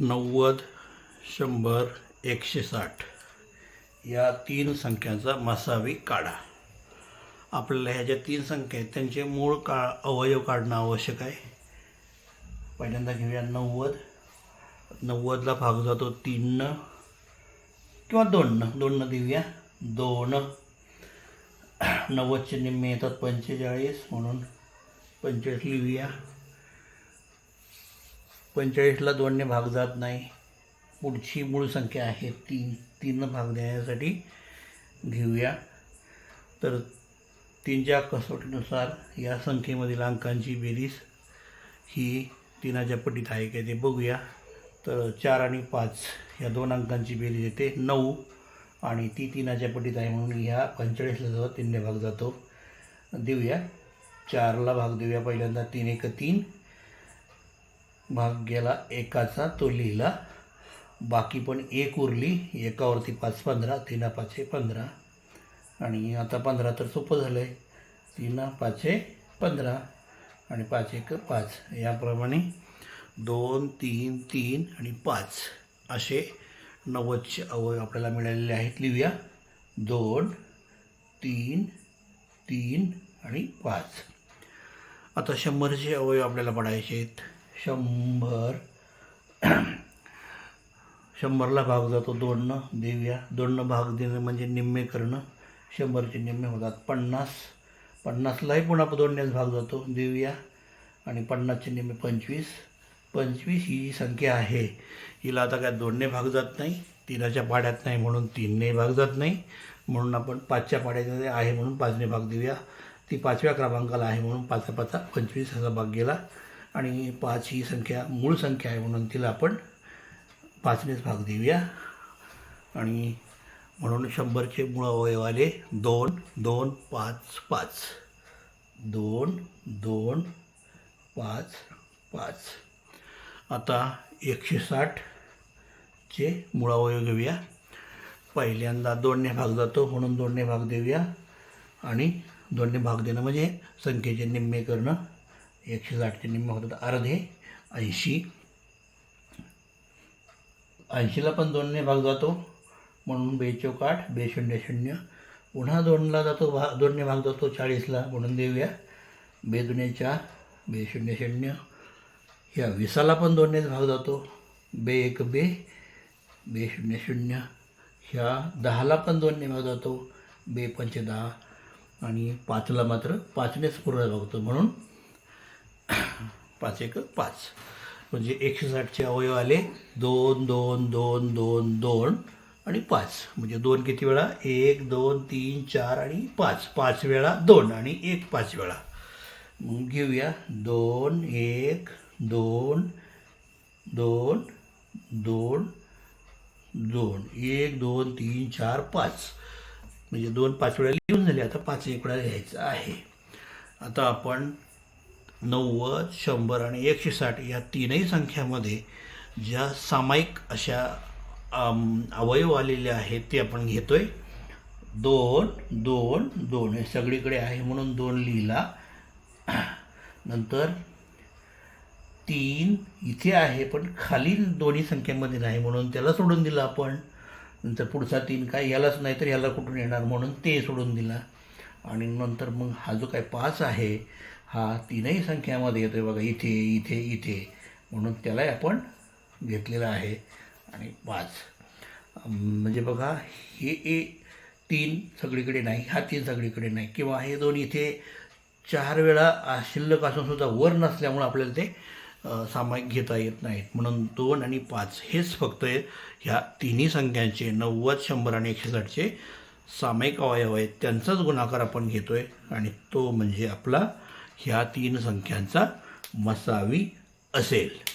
नव्वद शंभर एकशे साठ या तीन संख्यांचा मसावी काढा. आपल्याला ह्या ज्या तीन संख्या आहेत त्यांचे मूळ का अवयव काढणं आवश्यक आहे. पहिल्यांदा घेऊया नव्वद. नव्वदला भाग जातो तीननं किंवा दोननं दोननं देऊया. दोन. नव्वदचे निम्मे येतात पंचेचाळीस म्हणून पंचेचाळीस लिहूया. पंचेचाळीसला दोनने भाग जात नाही. पुढची मूळ संख्या आहे तीन. तीन भाग देण्यासाठी घेऊया. तर तीनच्या कसोटीनुसार या संख्येमधील अंकांची बेरीज ही तीनाच्या पटीत आहे का ते बघूया. तर चार आणि पाच या दोन अंकांची बेरीज येते. नऊ आणि ती तीनाच्या पटीत आहे म्हणून ह्या पंचेचाळीसला जवळ तीनने भाग जातो. देऊया. चारला भाग देऊया. पहिल्यांदा तीन एक तीन. भाग गेला एकाचा तो लिहिला. बाकी पण एक उरली एकावरती पाच पंधरा तिना पाचशे पंधरा. आणि आता पंधरा तर सोपं झालं आहे तिना पाचशे पंधरा आणि पाच एक पाच. याप्रमाणे दोन तीन तीन आणि पाच असे नव्वदचे अवयव आपल्याला मिळालेले आहेत. लिहूया. दोन तीन तीन आणि पाच. आता शंभरचे अवयव आपल्याला पडायचे आहेत. शंभर. शंभरला भाग जातो दोननं देऊया. दोननं भाग देणं म्हणजे निम्मे करणं. शंभरचे निम्मे होतात पन्नास. पन्नासलाही पुन्हा दोननेच भाग जातो देऊया. आणि पन्नासचे निम्मे पंचवीस. पंचवीस ही जी संख्या आहे हिला आता काय दोनने भाग जात नाही तीनाच्या पाड्यात नाही म्हणून तीनने भाग जात नाही. म्हणून आपण पाचच्या पाड्यात आहे म्हणून पाचने भाग देऊया. ती पाचव्या क्रमांकाला आहे म्हणून पाचा पाचा पंचवीस असा भाग गेला. आणि पाच ही संख्या मूळ संख्या आहे म्हणून तिला आपण पाचनेच भाग देऊया. आणि म्हणून शंभरचे मूळ अवयव आले दोन दोन पाच पाच. दोन दोन पाच पाच. आता एकशे साठचे मूळ अवयव घेऊया. पहिल्यांदा दोनने भाग जातो म्हणून दोनने भाग देऊया. आणि दोनने भाग देणं म्हणजे संख्येचे निम्मे करणं. एकशे साठचे निम्मे होतात अर्धे ऐंशी. ऐंशीला पण दोनने भाग जातो म्हणून बेचौक आठ बे शून्य. शून्य पुन्हा दोनला जातो भा दोनने भाग जातो चाळीसला म्हणून देऊया. बे दुने चार बे शून्य. शून्य ह्या विसाला पण दोननेच भाग जातो. बे एक बे बे शून्य. शून्य ह्या दहाला पण दोनने भाग जातो. बे पंचे दहा. आणि पाचला मात्र पाचनेच पूर्ण भागतो म्हणून पाच एक पाच. म्हणजे एकशे साठचे अवयव आले. दोन दोन दोन दोन दोन आणि पाच. म्हणजे दोन किती वेळा? एक दोन तीन चार आणि पाच. पाच वेळा दोन आणि एक पाच वेळा. मग घेऊया. दोन एक दोन दोन दोन दोन. एक दोन तीन चार पाच. म्हणजे दोन पाच वेळा लिहून झाले. आता पाच एक वेळा लिहायचं आहे. आता आपण नव्वद शंभर आणि एकशे साठ या तीनही संख्यामध्ये ज्या सामायिक अशा अवयव आलेले आहेत ते आपण घेतो आहे दोन दोन दोन हे सगळीकडे आहे म्हणून दोन लिहिला. नंतर तीन इथे आहे पण खाली दोन्ही संख्येमध्ये नाही म्हणून त्याला सोडून दिलं आपण. नंतर पुढचा तीन काय यालाच नाही तर याला कुठून येणार म्हणून ते सोडून दिला. आणि नंतर मग हा जो काय पाच आहे हा तीनही संख्यामध्ये येतो बघा इथे इथे इथे. म्हणून त्यालाही आपण घेतलेला आहे. आणि पाच. म्हणजे बघा हे ए तीन सगळीकडे नाही हा तीन सगळीकडे नाही. किंवा हे दोन इथे चार वेळा आ, शिल्लक असून सुद्धा वर नसल्यामुळं आपल्याला ते सामायिक घेता येत नाहीत. म्हणून दोन आणि पाच हेच फक्त ह्या तिन्ही संख्यांचे नव्वद शंभर आणि एकशे साठचे सामायिक अवयव आहेत. त्यांचाच गुणाकार आपण घेतो आहे आणि तो म्हणजे आपला ह्या तीन संख्यांचा मसावी असेल.